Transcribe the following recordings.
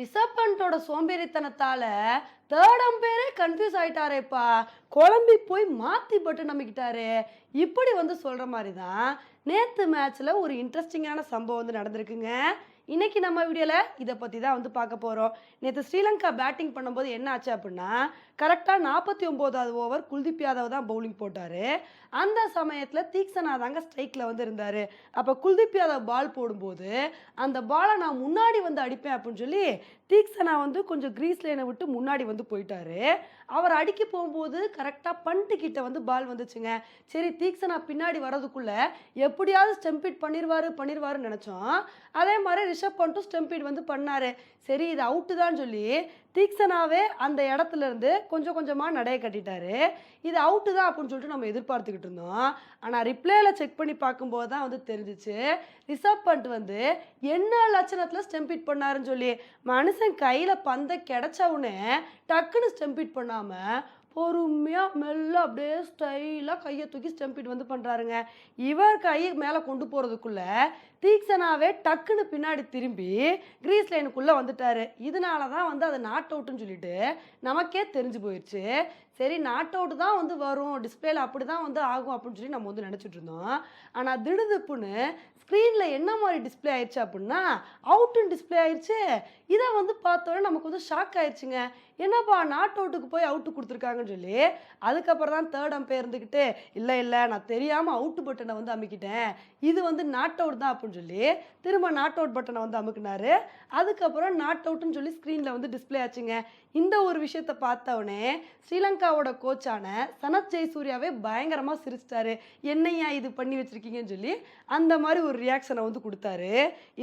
ரிஷப் பண்டோட சோம்பேறித்தனத்தால தேர்ட் அம்பேரே கன்ஃபியூஸ் ஆகிட்டாரேப்பா குழம்பி போய் மாற்றி பட்டு நம்பிக்கிட்டாரு. இப்படி வந்து சொல்கிற மாதிரி தான் நேற்று மேட்ச்சில் ஒரு இன்ட்ரெஸ்டிங்கான சம்பவம் வந்து நடந்திருக்குங்க. இன்னைக்கு நம்ம வீடியோவில் இதை பற்றி தான் வந்து பார்க்க போகிறோம் நேற்று ஸ்ரீலங்கா பேட்டிங் பண்ணும்போது என்ன ஆச்சு அப்படின்னா கரெக்டாக நாற்பத்தி ஒம்போதாவது ஓவர் குல்தீப் யாதவ் தான் பவுலிங் போட்டார். அந்த சமயத்தில் தீக்ஷனா தாங்க ஸ்ட்ரைக்கில் வந்து இருந்தார். அப்போ குல்தீப் யாதவ் பால் போடும்போது அந்த பாலை நான் முன்னாடி வந்து அடிப்பேன் அப்படின்னு சொல்லி தீக்ஷனா வந்து கொஞ்சம் கிரீஸ் லைனை விட்டு முன்னாடி வந்து போயிட்டாரு. அவர் அடிக்க போகும்போது கரெக்டாக பண்ட்டு கிட்ட வந்து பால் வந்துச்சுங்க. சரி தீக்ஷனா பின்னாடி வரதுக்குள்ளே எப்படியாவது ஸ்டெம்பிட் பண்ணிடுவார் பண்ணிடுவாருன்னு நினச்சோம். அதே மாதிரி ரிஷப் பண்ணிட்டு ஸ்டெம்பீட் வந்து பண்ணார். சரி இது அவுட்டு தான் சொல்லி தீக்ஷனாவே அந்த இடத்துல இருந்து கொஞ்சம் கொஞ்சமாக நடைய கட்டிட்டாரு. இது அவுட்டு தான் அப்படின்னு சொல்லிட்டு நம்ம எதிர்பார்த்துக்கிட்டு இருந்தோம். ஆனால் ரிப்ளேல செக் பண்ணி பார்க்கும்போது தான் வந்து தெரிஞ்சிச்சு. ரிசப் பண்ட் வந்து என்ன லட்சணத்தில் ஸ்டெம்பிட் பண்ணாருன்னு சொல்லி மனுஷன் கையில் பந்தை கிடச்ச உடனே டக்குன்னு ஸ்டெம்பிட் பண்ணாமல் பொறுமையாக மெல்ல அப்படியே ஸ்டைலாக கையை தூக்கி ஸ்டெம்பிட் வந்து பண்ணுறாருங்க இவர் கையை மேலே கொண்டு போகிறதுக்குள்ளே தீக்ஷனாவே டக்குன்னு பின்னாடி திரும்பி கிரீஸ் லைனுக்குள்ளே வந்துட்டார். இதனால தான் வந்து அது நாட் அவுட்டுன்னு சொல்லிட்டு நமக்கே தெரிஞ்சு போயிடுச்சு சரி நாட் அவுட் தான் வந்து வரும். டிஸ்பிளேல அப்படி தான் வந்து ஆகும் அப்படின்னு சொல்லி நம்ம வந்து நினச்சிட்டு இருந்தோம். ஆனால் திடுதுப்புன்னு ஸ்க்ரீனில் என்ன மாதிரி டிஸ்ப்ளே ஆயிடுச்சு அப்படின்னா அவுட்டுன்னு டிஸ்ப்ளே ஆயிடுச்சு இதை வந்து பார்த்தோன்னே நமக்கு வந்து ஷாக் ஆயிடுச்சுங்க என்னப்பா நாட் அவுட்டுக்கு போய் அவுட்டு கொடுத்துருக்காங்க? சொல்லி அதுக்கப்புறம் தான் தேர்ட் அம்பையர் இருந்துக்கிட்டு இல்லை இல்லை நான் தெரியாமல் அவுட்டு பட்டனை வந்து அமுக்கிட்டேன். இது வந்து நாட் அவுட் தான் அப்படின்னு சொல்லி திரும்ப நாட் அவுட் பட்டனை வந்து அமுக்குனாரு. அதுக்கப்புறம் நாட் அவுட்னு சொல்லி ஸ்க்ரீனில் வந்து டிஸ்ப்ளே ஆச்சுங்க. இந்த ஒரு விஷயத்தை பார்த்தவொடனே ஸ்ரீலங்காவோட கோச்சான சனத் ஜெயசூர்யாவே பயங்கரமாக சிரிச்சிட்டாரு. என்னையா இது பண்ணி வச்சிருக்கீங்கன்னு சொல்லி அந்த மாதிரி ஒரு ரியாக்ஷனை வந்து கொடுத்தாரு.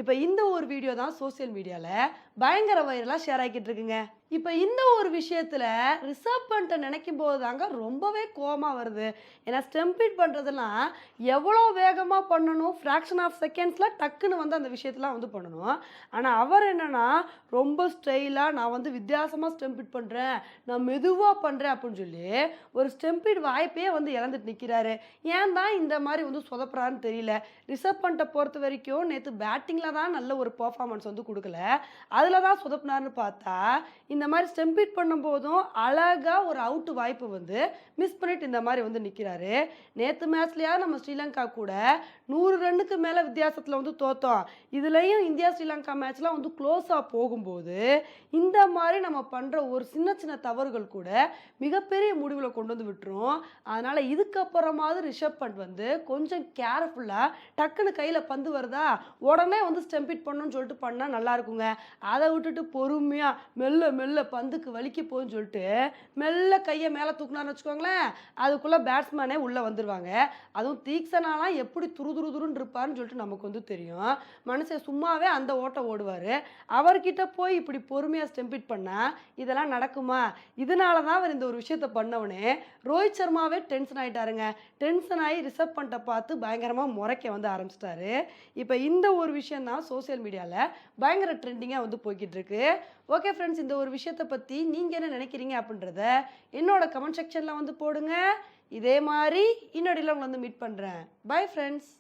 இப்போ இந்த ஒரு வீடியோ தான் சோசியல் மீடியாவில் பயங்கர வைரலாக ஷேர் ஆகிட்டு இருக்குங்க. இப்போ இந்த ஒரு விஷயத்தில் ரிசர்வ் பண்ணிட்ட நினைக்கும் போது தாங்க ரொம்பவே கோவமாக வருது. ஏன்னா ஸ்டெம்பிட் பண்ணுறதுலாம் எவ்வளோ வேகமாக பண்ணணும் ஃப்ராக்ஷன் ஆஃப் செகண்ட்ஸில் டக்குன்னு வந்து அந்த விஷயத்தெலாம் வந்து பண்ணணும். ஆனால் அவர் என்னென்னா ரொம்ப ஸ்டைலாக நான் வந்து வித்தியாசமாக ஸ்டெம்பிட் பண்ணுறேன் நான் மெதுவாக பண்ணுறேன் அப்படின்னு சொல்லி ஒரு ஸ்டெம்பிட் வாய்ப்பே வந்து இழந்துட்டு நிற்கிறாரு ஏன் தான் இந்த மாதிரி வந்து சொதப்புறான்னு தெரியல. ரிசர்வ் பண்ணிட்ட பொறுத்த வரைக்கும் நேற்று பேட்டிங்கில் தான் நல்ல ஒரு பர்ஃபார்மன்ஸ் வந்து கொடுக்கல. அதில் தான் சொதப்புனாருன்னு பார்த்தா இந்த மாதிரி ஸ்டெம்பிட் பண்ணும்போதும் அழகாக ஒரு அவுட் அவுட்டு வாய்ப்பு வந்து மிஸ் பண்ணிட்டு இந்த மாதிரி வந்து நிற்கிறாரு நேற்று மேட்ச்லையாவது நம்ம ஸ்ரீலங்கா கூட நூறு ரன்னுக்கு மேலே வித்தியாசத்தில் வந்து தோத்தோம். இதுலேயும் இந்தியா ஸ்ரீலங்கா மேட்ச்லாம் வந்து க்ளோஸாக போகும்போது இந்த மாதிரி நம்ம பண்ணுற ஒரு சின்ன சின்ன தவறுகள் கூட மிகப்பெரிய முடிவில் கொண்டு வந்து விட்டுரும். அதனால் இதுக்கப்புறமாவது ரிஷப் பண்ட் வந்து கொஞ்சம் கேர்ஃபுல்லாக டக்குன்னு கையில் பந்து வருதா? உடனே வந்து ஸ்டெம்பிட் பண்ணணும்னு சொல்லிட்டு பண்ணால் நல்லா இருக்குங்க. அதை விட்டுட்டு பொறுமையாக மெல்ல மெல்ல பந்துக்கு வலிக்க போகுன்னு சொல்லிட்டு மெல்ல கையை மேலே தூக்குனாருன்னு வச்சுக்கோங்களேன் அதுக்குள்ளே பேட்ஸ்மேனே உள்ளே வந்துடுவாங்க அதுவும் தீக்ஷனாலாம் எப்படி துரு துரு துருன்னு இருப்பாருன்னு சொல்லிட்டு நமக்கு வந்து தெரியும். மனுஷன் சும்மாவே அந்த ஓட்டை ஓடுவார். அவர்கிட்ட போய் இப்படி பொறுமையாக ஸ்டெம்பிட் பண்ணால் இதெல்லாம் நடக்குமா? இதனால தான் அவர் இந்த ஒரு விஷயத்த பண்ணவனே. ரோஹித் சர்மாவே டென்ஷன் ஆகிட்டாருங்க டென்ஷன் ஆகி ரிசர்வ் பண்ணிட்ட பார்த்து பயங்கரமாக முறைக்க வந்து ஆரம்பிச்சிட்டாரு. இப்போ இந்த ஒரு விஷயம் தான் சோசியல் மீடியாவில் பயங்கர ட்ரெண்டிங்காக வந்து போய்கிட்டு இருக்கு. ஓகே ஃப்ரெண்ட்ஸ் இந்த ஒரு விஷயத்தை பற்றி நீங்கள் என்ன நினைக்கிறீங்க அப்படின்றத என்னோட கமெண்ட் செக்ஷனில் வந்து போடுங்க. இதே மாதிரி இன்னொடியில் உங்களை வந்து மீட் பண்ணுறேன் பை ஃப்ரெண்ட்ஸ்